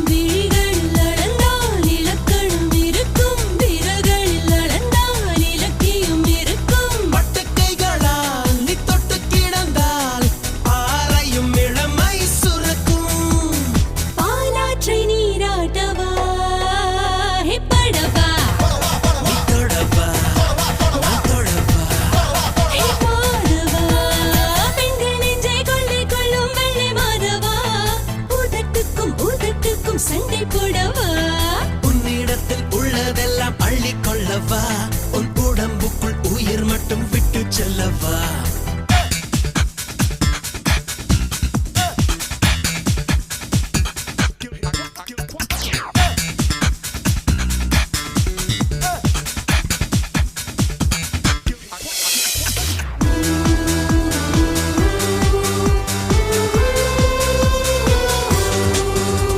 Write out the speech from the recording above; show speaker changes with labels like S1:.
S1: be சண்டை போடவா
S2: உன்னிடத்தில் உள்ளதெல்லாம் அள்ளிக்கொள்ளவா? உன் உடம்புக்குள் உயிர் மட்டும் விட்டு செல்லவா?